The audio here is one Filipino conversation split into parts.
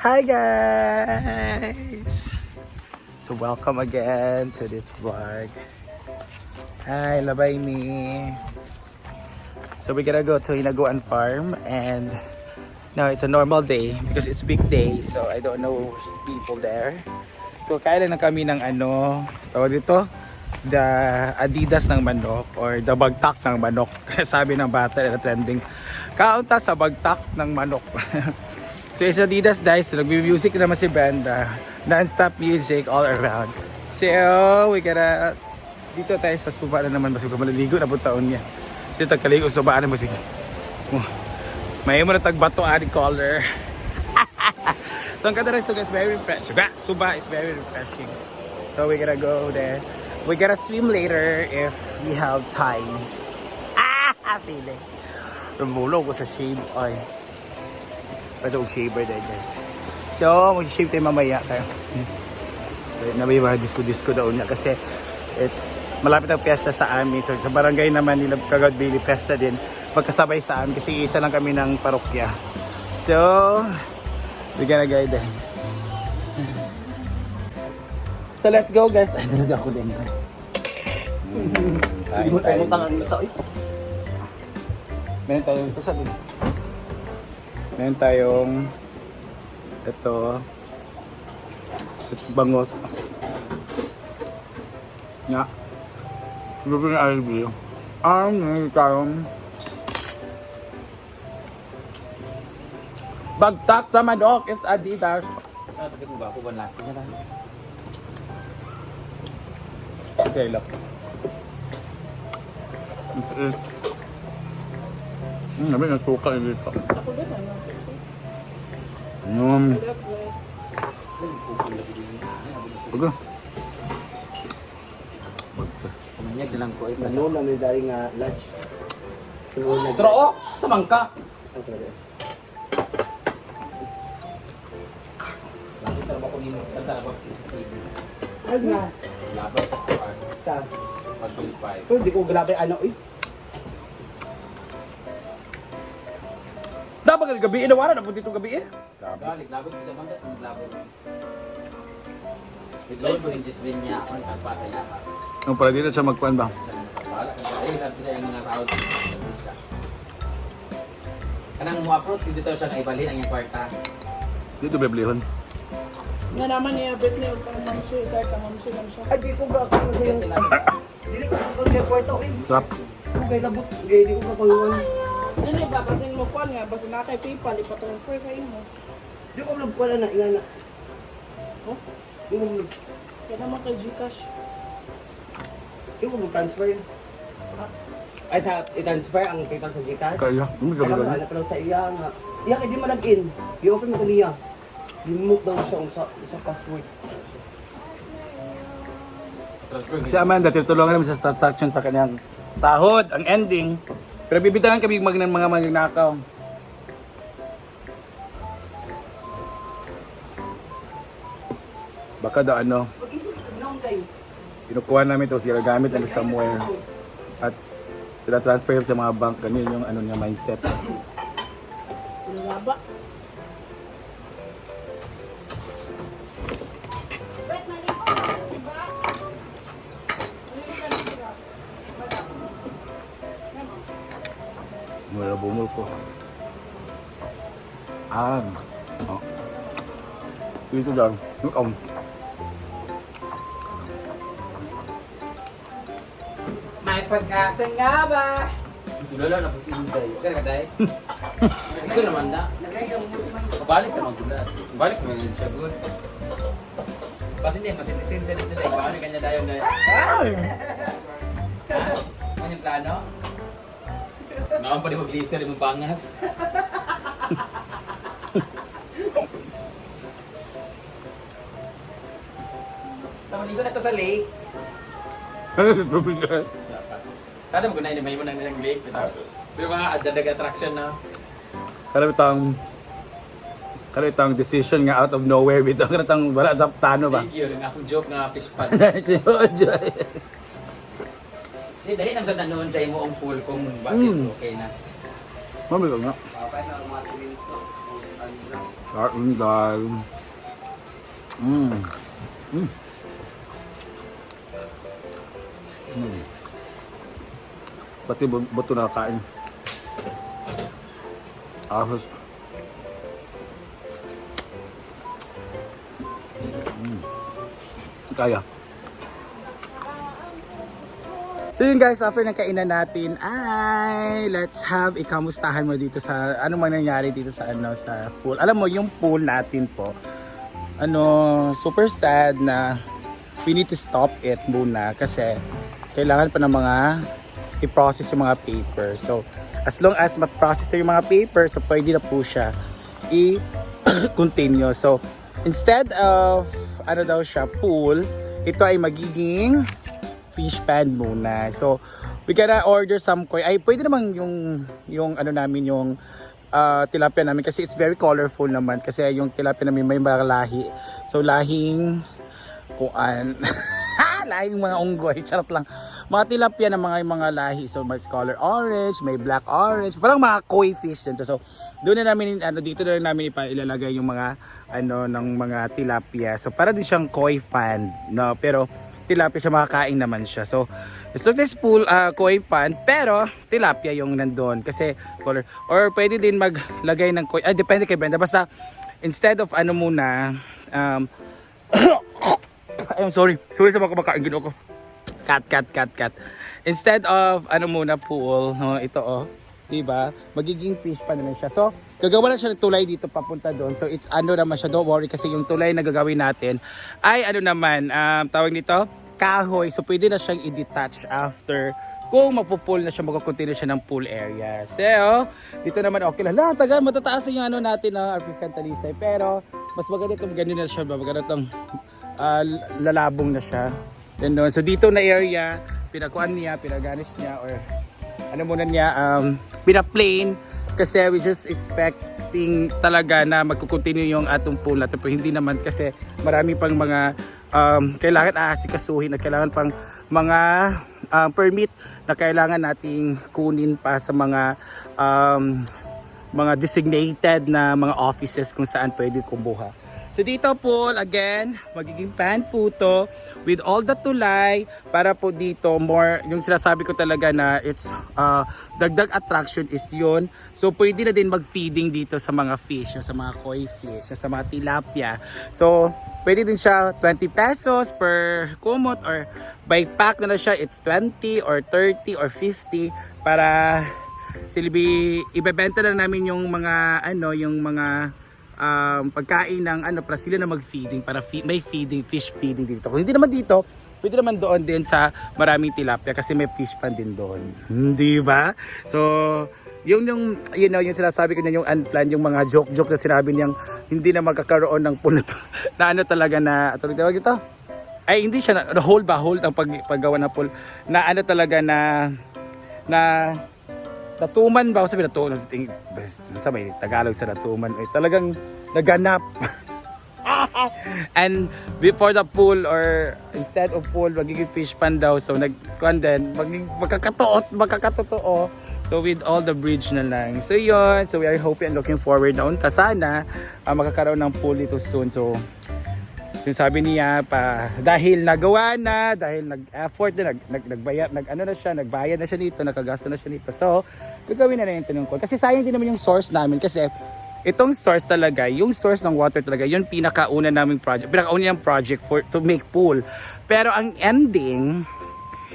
Hi guys! So welcome again to this vlog. Hi, labay me. So we're gonna go to Hinaguan Farm and now it's a normal day because it's big day so I don't know people there. So kaya lang kami ng ano, tawag dito, the Adidas ng manok or the bagtak ng manok. Sabi ng bata na trending, kaunta sa bagtak ng manok. so it's Adidas so nag-music naman si Brenda. Non-stop music all around. So we gotta, dito tayo sa suba na naman, basta maliligo na po taon niya. Kasi tagkaligo sa subaan na musik. Oh, may mo na tagbato ani color. so ang rin so guys, very refreshing. Suba, is very refreshing. So we gotta go there. We gotta swim later if we have time. Ah, feeling. Rumulong ko sa shave. Ay. Pwede og shaver din guys. So, mag-shave tayo mamaya tayo. Hmm. Na may mga disco-disco daw niya kasi it's malapit ang fiesta sa amin. So, sa barangay naman nila Kagad Billy Fiesta din. Magkasabay sa amin kasi isa lang kami ng parokya. So, we gonna go then. So, let's go guys. Ay, talaga ako din. Kain tayo. ang isa eh. Meron tayong ito sa din. Meron tayong ito. It's bangos. Nga. Lupi ng RB. Um, meron tayong Bagtak sa manok is Adidas. Sabi ko ba ako ba laki na lang? Okay, look. Hmm, namin ang suka dito. Hmm. Baga. Kumanyag na lang ko. Ito Ano na may dari nga lunch. Pero oh, sa mangka. Bakit na ba ko nimo? Tanda na ba sa CCTV? Ano na? Laban ka sa car. Sa Pag-qualify. to di ko grabe ano eh. Ka gabi inawaran na po dito gabi eh. Galik, laban ko sa mandas, maglaban. Bigloy mo yung Jisbin niya. Ako ni Sampa sa yaka. Ang para dito siya magkuhan ba? Bahala ka. Ay, lahat ko sa yung mga sahod. Kanang mo approach, dito siya na ibalhin ang iyong kwarta. Dito biblihon. Nga naman niya, bet niya, pang mamsi, kahit ang mamsi lang siya. Ay di ko ga ako sa yung dili ko ko sa kwarto eh. Sarap. Kung kay labot, gay di ko kuyon. Dili ba, kasi mo kuhan nga, basta na kay PayPal, ipatransfer sa imo. Di ko blog ko na na ingana. Oh? Di ko blog. Kaya naman kay Gcash. Di ko blog transfer. Ay sa i-transfer ang PayPal sa Gcash. Kaya, hindi gabi. wala pa daw sa iya nga. Iya kay di malagin. I-open mo ko niya. Remote daw siya sa, sa password. Si Amanda, tinutulungan namin sa transaction sa kanyang sahod, ang ending. Pero bibitangan kami mag ng mga magnanakaw. Baka daw ano, kinukuha namin ito sila gamit namin somewhere. At sila transfer sa mga bank, ganyan yung ano niya mindset. Pinalaba. Mula bumul ko. Ah. Oh. Dito lang. Look on. May pag-asa nga ba? Lolo na po si Inday. Kaya ka day? Ito naman na. Nagayang mo man. Pabalik ka magdulas. Balik mo yun siya good. Kasi hindi, masitisin siya dito dahil paano kanya dayon dahil. Ha? Ano yung plano? Naman pa rin mag-lista rin mong pangas. Tamaligo na to sa lake. Sana mo kunain may mo nang nilang lake. Pero mga adadag attraction na. Karami tang karami tang decision nga out of nowhere bitaw karami tang wala sa plano ba. Thank you. Ang akong joke nga fish pan. Hindi, dahil ang sa noon sa imo ang pool kung bakit Mm. okay na. Ko nga. Kain guys. Mm. Mm. Mm. Pati bu- buto na kain. Ahos. Mm. Kaya. So yun guys, after ng kainan natin, ay let's have ikamustahan mo dito sa ano man nangyari dito sa ano sa pool. Alam mo yung pool natin po. Ano, super sad na we need to stop it muna kasi kailangan pa ng mga i-process yung mga paper. So, as long as ma-process na yung mga paper, so pwede na po siya i-continue. So, instead of ano daw siya, pool, ito ay magiging fish pan muna. So, we gotta order some koi. Ay, pwede naman yung, yung ano namin, yung ah, tilapia namin kasi it's very colorful naman kasi yung tilapia namin may mga lahi. So, lahing kuan. lahing mga unggoy. Charot lang. Mga tilapia na mga mga lahi. So, may color orange, may black orange. Parang mga koi fish dyan. So, doon na namin, ano, dito na namin ilalagay yung mga, ano, ng mga tilapia. So, para din siyang koi pan. No? Pero, tilapia siya, makakain naman siya. So, it's this pool, uh, koi pan, pero tilapia yung nandun kasi color. Or pwede din maglagay ng koi, ah, depende kay Brenda. Basta, instead of ano muna, um, I'm sorry. Sorry sa mga kumakain gino ko. Cut, cut, cut, cut. Instead of ano muna pool, no, ito oh, 'di ba? Magiging fish pa naman siya. So, gagawa lang siya ng tulay dito papunta doon. So, it's ano naman siya. Don't worry kasi yung tulay na gagawin natin ay ano naman, um, tawag nito, kahoy. So, pwede na siyang i-detach after kung magpo-pool na siya, magko-continue siya ng pool area. So, dito naman okay lang. Lahat, taga, matataas yung ano natin na African Talisay. Pero, mas maganda itong ganyan na siya. Maganda itong ah, lalabong na siya. Doon. So, dito na area, pinakuan niya, pinaganis niya, or ano muna niya, um, pina-plane. Kasi we just expecting talaga na magkukontinue yung atong pool natin. Pero hindi naman kasi marami pang mga um, kailangan aasikasuhin at kailangan pang mga um, permit na kailangan nating kunin pa sa mga um, mga designated na mga offices kung saan pwede kumuha. So dito po, again, magiging pan po to with all the tulay para po dito more, yung sinasabi ko talaga na it's uh, dagdag attraction is yun. So pwede na din mag-feeding dito sa mga fish, sa mga koi fish, sa mga tilapia. So pwede din siya 20 pesos per kumot or by pack na na siya, it's 20 or 30 or 50 para silbi ibebenta na namin yung mga ano yung mga um, pagkain ng ano para sila na mag-feeding para fe- may feeding fish feeding dito. Kung hindi naman dito pwede naman doon din sa maraming tilapia kasi may fish pan din doon. Hindi ba? So yung yung you know yung sinasabi ko na yung unplanned yung mga joke joke na sinabi niyang hindi na magkakaroon ng puno na ano talaga na ano tawag ito ay hindi siya na, hold ba? Hold ang pag, paggawa ng pool na ano talaga na na natuman ba? Sabi natuman. Sa may Tagalog sa natuman. Ay talagang naganap. And before the pool or instead of pool, magiging fish pan daw. So nag then magiging magkakatuot, magkakatotoo. So with all the bridge na lang. So yun, so we are hoping and looking forward na unta sana uh, magkakaroon ng pool dito soon. So yung sabi niya pa dahil nagawa na dahil nag-effort na nag, nag nagbayad nag ano na siya nagbayad na siya dito nakagasto na siya dito so gagawin na rin yung tinong ko kasi sayang din naman yung source namin kasi itong source talaga yung source ng water talaga yun pinakauna naming project pinakauna yung project for to make pool pero ang ending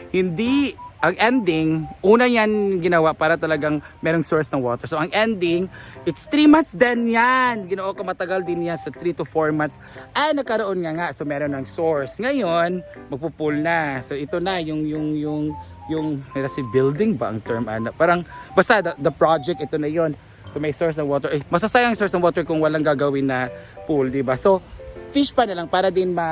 hindi ang ending, una yan ginawa para talagang merong source ng water. So ang ending, it's 3 months din yan. Ginoo ko matagal din yan sa 3 to 4 months. Ay, nagkaroon nga nga. So meron ng source. Ngayon, magpupul na. So ito na yung yung yung yung kasi building ba ang term ano? Parang basta the, the project ito na yon. So may source ng water. Eh, masasayang ang source ng water kung walang gagawin na pool, di ba? So fish pa na lang para din ma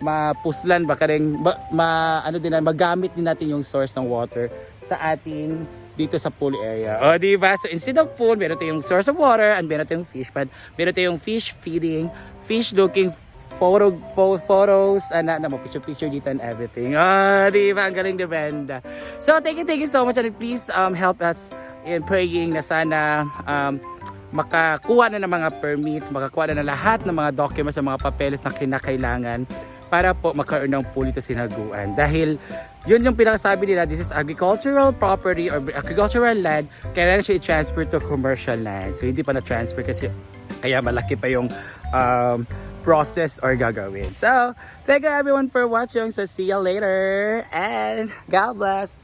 mapuslan ba rin ma, ma- ano din na magamit din natin yung source ng water sa ating dito sa pool area. O, di ba? So, instead of pool, meron tayong source of water and meron tayong fish pond. Meron tayong fish feeding, fish looking photo, pho- photos, ano, ano, picture picture dito and everything. Ah, di ba? Ang galing ni Brenda. So, thank you, thank you so much and please um, help us in praying na sana um, makakuha na ng mga permits, makakuha na ng lahat ng mga documents, ng mga papeles na kinakailangan para po magkaroon ng puli to sinaguan. Dahil yun yung pinakasabi nila, this is agricultural property or agricultural land, kailangan siya i-transfer to commercial land. So hindi pa na-transfer kasi kaya malaki pa yung um, process or gagawin. So, thank you everyone for watching. So, see you later. And God bless.